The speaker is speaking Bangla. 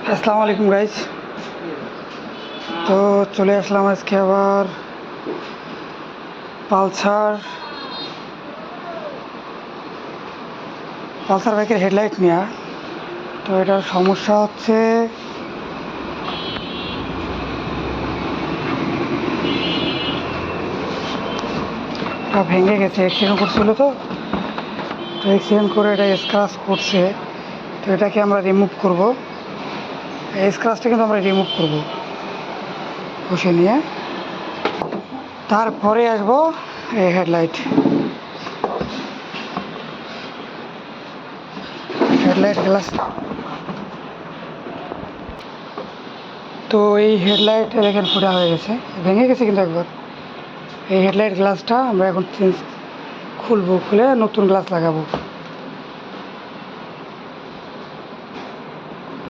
আসসালামু আলাইকুম গাইজ তো চলে আসলাম আজকে আবার পালসার পালসার বাইকের হেডলাইট নেওয়া তো এটার সমস্যা হচ্ছে ভেঙে গেছে অ্যাক্সিডেন্ট করছিল তো। তো অ্যাক্সিডেন্ট করে এটা স্ক্রাচ করছে। তো এটাকে আমরা রিমুভ করব। এই স্ক্রাচটা কিন্তু আমরা রিমুভ করব। বসে নিয়ে। তারপরে আসব এই হেডলাইট হেডলাইট গ্লাস তো এই হেডলাইট দেখেন ফুটা হয়ে গেছে। ভেঙে গেছে কিন্তু একবার। এই হেডলাইট গ্লাসটা আমরা এখন চেঞ্জ খুলবো, খুলে নতুন গ্লাস লাগাবো।